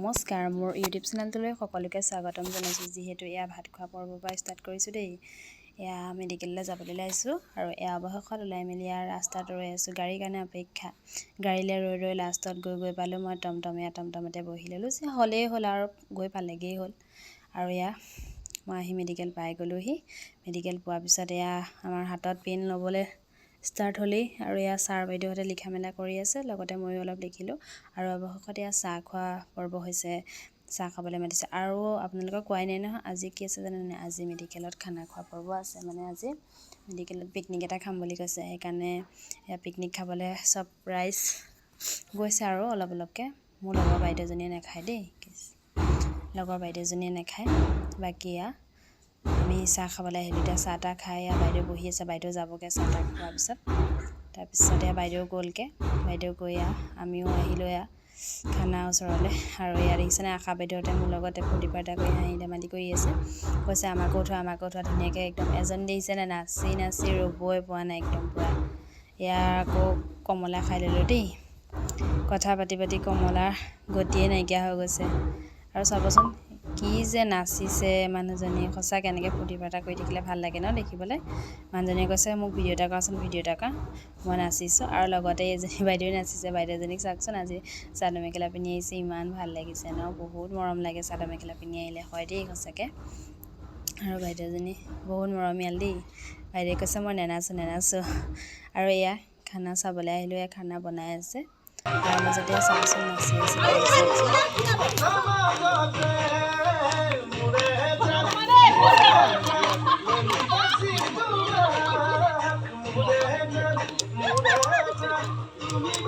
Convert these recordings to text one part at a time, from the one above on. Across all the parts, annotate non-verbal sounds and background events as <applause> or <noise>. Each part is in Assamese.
নমস্কাৰ মোৰ ইউটিউব চেনেলটোলৈ সকলোকে স্বাগতম জনাইছোঁ। যিহেতু এয়া ভাত খোৱা পৰ্বৰ পৰা ষ্টাৰ্ট কৰিছোঁ দেই। এয়া মেডিকেললৈ যাবলৈ ওলাইছোঁ আৰু এয়া অৱশেষত ওলাই মেলি আৰু ৰাস্তাত ৰৈ আছোঁ। গাড়ীৰ কাৰণে অপেক্ষা। গাড়ীলৈ ৰৈ ৰৈ লাষ্টত গৈ গৈ পালোঁ মই টমটমীয়া টমটমতে বহি ল'লোঁ। যে হ'লেই হ'ল আৰু গৈ পালেগেই হ'ল। আৰু এয়া মই আহি মেডিকেল পাই গ'লোহি। মেডিকেল পোৱাৰ পিছত এয়া আমাৰ হাতত পেন ল'বলৈ ষ্টাৰ্ট হ'লেই আৰু এয়া ছাৰ বাইদেউহঁতে লিখা মেলা কৰি আছে লগতে ময়ো অলপ লিখিলোঁ। আৰু অৱশেষত এয়া চাহ খোৱা পৰ্ব হৈছে চাহ খাবলৈ মাতিছে। আৰু আপোনালোকক কোৱাই নাই নহয় আজি কি আছে জানে নাই? আজি মেডিকেলত খানা খোৱা পৰ্ব আছে মানে আজি মেডিকেলত পিকনিক এটা খাম বুলি কৈছে। সেইকাৰণে এয়া পিকনিক খাবলৈ চব ৰাইজ গৈছে আৰু অলপ অলপকৈ। মোৰ লগৰ বাইদেউজনীয়ে নাখায় দেই লগৰ বাইদেউজনীয়ে নাখায় বাকী এয়া আমি চাহ খাবলৈ আহিলোঁ। এতিয়া চাহ তাহ খাই এয়া বাইদেউ বহি আছে। বাইদেউ যাবগৈ চাহ তাহ খোৱাৰ পিছত। তাৰপিছত বাইদেউ গ'লগৈ। বাইদেউ গৈ এয়া আমিও আহিলোঁ এয়া খানা ওচৰলৈ। আৰু এয়া দেখিছেনে আশা বাইদেউহঁতে মোৰ লগতে ফূৰ্তি ফাৰ্তা কৰি হাঁহি ধেমালি কৰি আছে। কৈছে আমাকো উঠোৱা আমাকো উঠোৱা। ধুনীয়াকৈ একদম এজন দেখিছেনে নাচি নাচি ৰ'বই পোৱা নাই একদম পূৰা। এয়া আকৌ কমলা খাই ল'লোঁ দেই। কথা পাতি পাতি কমলাৰ গতিয়ে নাইকিয়া হৈ গৈছে। আৰু চাবচোন কি যে নাচিছে মানুহজনী সঁচাকৈ এনেকৈ ফূৰ্তি ফাৰ্তা কৰি থাকিলে ভাল লাগে ন দেখিবলৈ। মানুহজনীয়ে কৈছে মোক ভিডিঅ' এটা কৰাচোন ভিডিঅ' এটা কৰা। মই নাচিছোঁ আৰু লগতে এজনী <laughs> বাইদেৱে নাচিছে বাইদেউজনীক চাওকচোন আজি। চাদৰ মেখেলা পিন্ধি আহিছে ইমান ভাল লাগিছে ন বহুত মৰম লাগে চাদৰ মেখেলা পিন্ধি আহিলে হয় দেই সঁচাকৈ। আৰু বাইদেউজনী বহুত মৰমীয়াল দেই। বাইদেৱে কৈছে মই নেনাচোঁ নেনাচোঁ। আৰু এয়া খানা চাবলৈ আহিলোঁ এয়া খানা বনাই আছে। তাৰ মাজতে চাওকচোন নাচি আছে।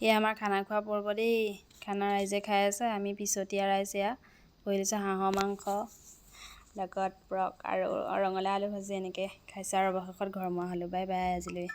এয়া আমাৰ খানা খোৱা পৰ্ব দেই। খানা ৰাইজে খাই আছে আমি পিছতীয়া ৰাইজ এয়া। লৈছোঁ হাঁহৰ মাংস লগত পৰক আৰু ৰঙালাও আলু ভাজি এনেকৈ খাইছোঁ আৰু অৱশেষত ঘৰমুৱা হ'লোঁ। বাই বাই আজিলৈ।